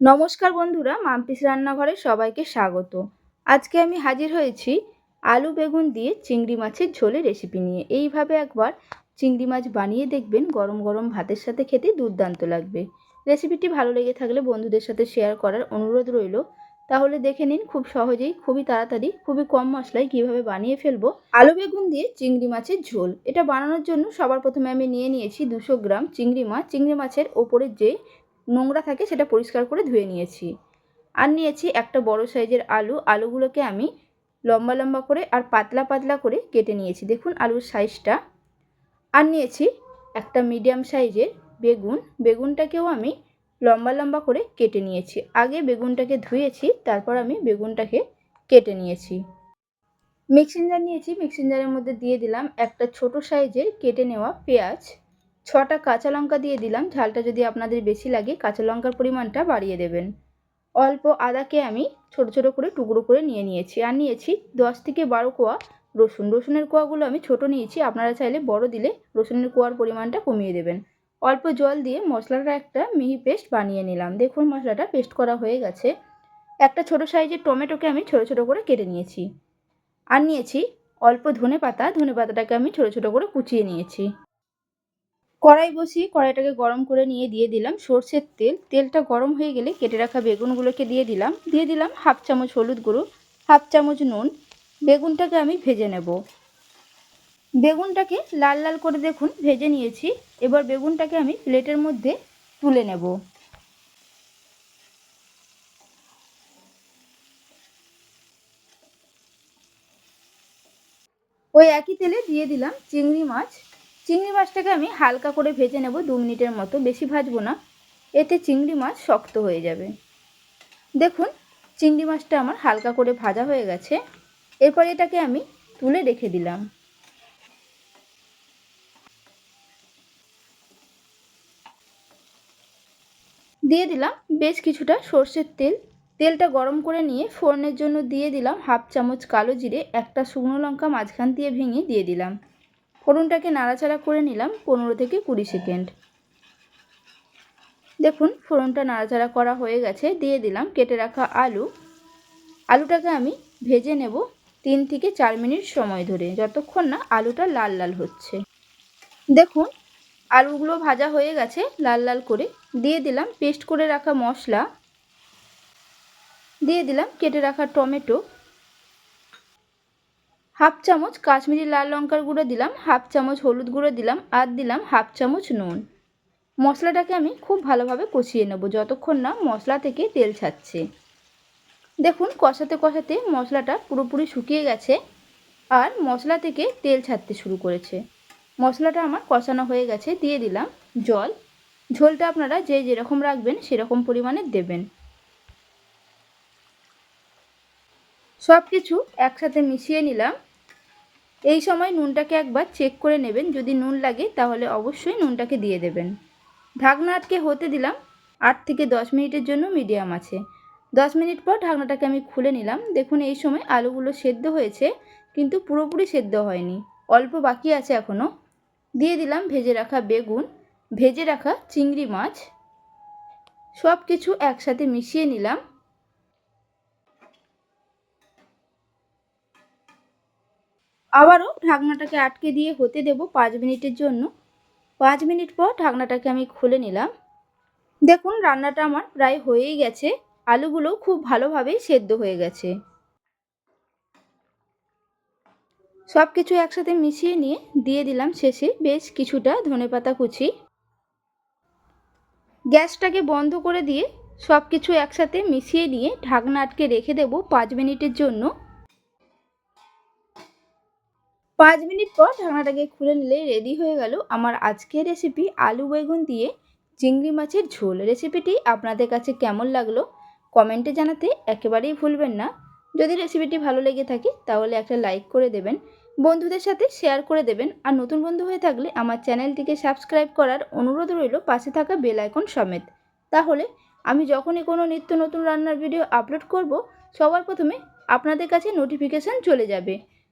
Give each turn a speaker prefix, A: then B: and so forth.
A: নমস্কার বন্ধুরা, মাম্পিস রান্নাঘরে সবাইকে স্বাগত। আজকে আমি হাজির হয়েছি আলু বেগুন দিয়ে চিংড়ি মাছের ঝোলের রেসিপি নিয়ে। এইভাবে একবার চিংড়ি মাছ বানিয়ে দেখবেন, গরম গরম ভাতের সাথে খেতে দুর্দান্ত লাগবে। রেসিপিটি ভালো লেগে থাকলে বন্ধুদের সাথে শেয়ার করার অনুরোধ রইল। তাহলে দেখে নিন খুব সহজেই, খুবই তাড়াতাড়ি, খুবই কম মশলায় কীভাবে বানিয়ে ফেলব। আলু বেগুন দিয়ে চিংড়ি মাছের ঝোল। এটা বানানোর জন্য সবার প্রথমে আমি নিয়ে নিয়েছি দুশো গ্রাম চিংড়ি মাছ। চিংড়ি মাছের ওপরের যে নোংরা থাকে সেটা পরিষ্কার করে ধুয়ে নিয়েছি। আর নিয়েছি একটা বড় সাইজের আলু। আলুগুলোকে আমি লম্বা লম্বা করে আর পাতলা পাতলা করে কেটে নিয়েছি। দেখুন আলুর সাইজটা। আর নিয়েছি একটা মিডিয়াম সাইজের বেগুন। বেগুনটাকেও আমি লম্বা লম্বা করে কেটে নিয়েছি। আগে বেগুনটাকে ধুয়েছি, তারপর আমি বেগুনটাকে কেটে নিয়েছি। মিক্সিং জার নিয়েছি। মিক্সিং জারের মধ্যে দিয়ে দিলাম একটা ছোট সাইজের কেটে নেওয়া পেঁয়াজ। ছটা কাঁচা লঙ্কা দিয়ে দিলাম। ঝালটা যদি আপনাদের বেশি লাগে, কাঁচা লঙ্কার পরিমাণটা বাড়িয়ে দেবেন। অল্প আদাকে আমি ছোট ছোট করে টুকরো করে নিয়ে নিয়েছি। আর নিয়েছি দশ থেকে বারো কোয়া রসুন। রসুনের কোয়াগুলো আমি ছোট নিয়েছি। আপনারা চাইলে বড় দিলে রসুনের কোয়ার পরিমাণটা কমিয়ে দেবেন। অল্প জল দিয়ে মশলাটা একটা মিহি পেস্ট বানিয়ে নিলাম। দেখুন মশলাটা পেস্ট করা হয়ে গেছে। একটা ছোট সাইজের টমেটোকে আমি ছোট ছোট করে কেটে নিয়েছি। আর নিয়েছি অল্প ধনে পাতা। ধনে পাতাটাকে আমি ছোট ছোট করে কুচিয়ে নিয়েছি। কড়াই বসিয়ে কড়াইটাকে গরম করে নিয়ে দিয়ে দিলাম সর্ষের তেল। তেলটা গরম হয়ে গেলে কেটে রাখা বেগুনগুলোকে দিয়ে দিলাম। দিয়ে দিলাম হাফ চামচ হলুদ গুঁড়ো, হাফ চামচ নুন। বেগুনটাকে আমি ভেজে নেব। বেগুনটাকে লাল লাল করে দেখুন, ভেজে নিয়েছি। এবার বেগুনটাকে আমি প্লেটের মধ্যে তুলে নেব। ওই একই তেলে দিয়ে দিলাম চিংড়ি মাছ। চিংড়ি মাছটাকে আমি হালকা করে ভেজে নেব দু মিনিটের মতো, বেশি ভাজবো না। এতে চিংড়ি মাছ শক্ত হয়ে যাবে। দেখুন, চিংড়ি মাছটা আমার হালকা করে ভাজা হয়ে গেছে। এরপর এটাকে আমি তুলে রেখে দিলাম। দিয়ে দিলাম বেশ কিছুটা সর্ষের তেল। তেলটা গরম করে নিয়ে ফোড়নের জন্য দিয়ে দিলাম হাফ চামচ কালো জিরে, একটা শুকনো লঙ্কা মাঝখান দিয়ে ভেঙে দিয়ে দিলাম। ফোড়নটাকে নাড়াচাড়া করে নিলাম পনেরো থেকে কুড়ি সেকেন্ড। দেখুন, ফোড়নটা নাড়াচাড়া করা হয়ে গেছে, দিয়ে দিলাম কেটে রাখা আলু। আলুটাকে আমি ভেজে নেব তিন থেকে চার মিনিট সময় ধরে, যতক্ষণ না আলুটা লাল লাল হচ্ছে। দেখুন, আলুগুলো ভাজা হয়ে গেছে লাল লাল করে। দিয়ে দিলাম পেস্ট করে রাখা মশলা। দিয়ে দিলাম কেটে রাখা টমেটো। হাফ চামচ কাশ্মীরি লাল লঙ্কার গুঁড়ো দিলাম, হাফ চামচ হলুদ গুঁড়ো দিলাম, আর দিলাম হাফ চামচ নুন। মশলাটাকে আমি খুব ভালোভাবে কষিয়ে নেব, যতক্ষণ না মশলা থেকে তেল ছাড়ছে। দেখুন, কষাতে কষাতে মশলাটা পুরোপুরি শুকিয়ে গেছে, আর মশলা থেকে তেল ছাড়তে শুরু করেছে। মশলাটা আমার কষানো হয়ে গেছে, দিয়ে দিলাম জল। ঝোলটা আপনারা যে যেরকম রাখবেন, সেরকম পরিমাণে দেবেন। সব কিছু একসাথে মিশিয়ে নিলাম। এই সময় নুনটাকে একবার চেক করে নেবেন। যদি নুন লাগে, তাহলে অবশ্যই নুনটাকে দিয়ে দেবেন। ঢাকনা আটকে হতে দিলাম। আট থেকে দশ মিনিটের জন্য মিডিয়াম আছে। দশ মিনিট পর ঢাকনাটাকে আমি খুলে নিলাম। দেখুন, এই সময় আলুগুলো সেদ্ধ হয়েছে, কিন্তু পুরোপুরি সেদ্ধ হয়নি। অল্প বাকি আছে এখনও দিয়ে দিলাম ভেজে রাখা বেগুন, ভেজে রাখা চিংড়ি মাছ। সব কিছু একসাথে মিশিয়ে নিলাম। আবারও ঢাকনাটাকে আটকে দিয়ে হতে দেব পাঁচ মিনিটের জন্য। পাঁচ মিনিট পর ঢাকনাটাকে আমি খুলে নিলাম। দেখুন, রান্নাটা আমার প্রায় হয়েই গেছে। আলুগুলো খুব ভালোভাবেই সেদ্ধ হয়ে গেছে। সব কিছু একসাথে মিশিয়ে নিয়ে দিয়ে দিলাম শেষে বেশ কিছুটা ধনেপাতা কুচি। গ্যাসটাকে বন্ধ করে দিয়ে সব কিছু একসাথে মিশিয়ে নিয়ে ঢাকনা আটকে রেখে দেব পাঁচ মিনিটের জন্য। পাঁচ মিনিট পর ঢাকনাটাকে খুলে নিলে রেডি হয়ে গেল আমার আজকের রেসিপি আলু বেগুন দিয়ে চিংড়ি মাছের ঝোল। রেসিপিটি আপনাদের কাছে কেমন লাগল কমেন্টে জানাতে একেবারেই ভুলবেন না। যদি রেসিপিটি ভালো লেগে থাকে তাহলে একটা লাইক করে দেবেন, বন্ধুদের সাথে শেয়ার করে দেবেন আর নতুন বন্ধু হয়ে থাকলে আমার চ্যানেলটিকে সাবস্ক্রাইব করার অনুরোধ রইল পাশে থাকা বেল আইকন সমেত। তাহলে আমি যখনই কোনো নিত্য নতুন রান্নার ভিডিও আপলোড করব, সবার প্রথমে আপনাদের কাছে নোটিফিকেশান চলে যাবে।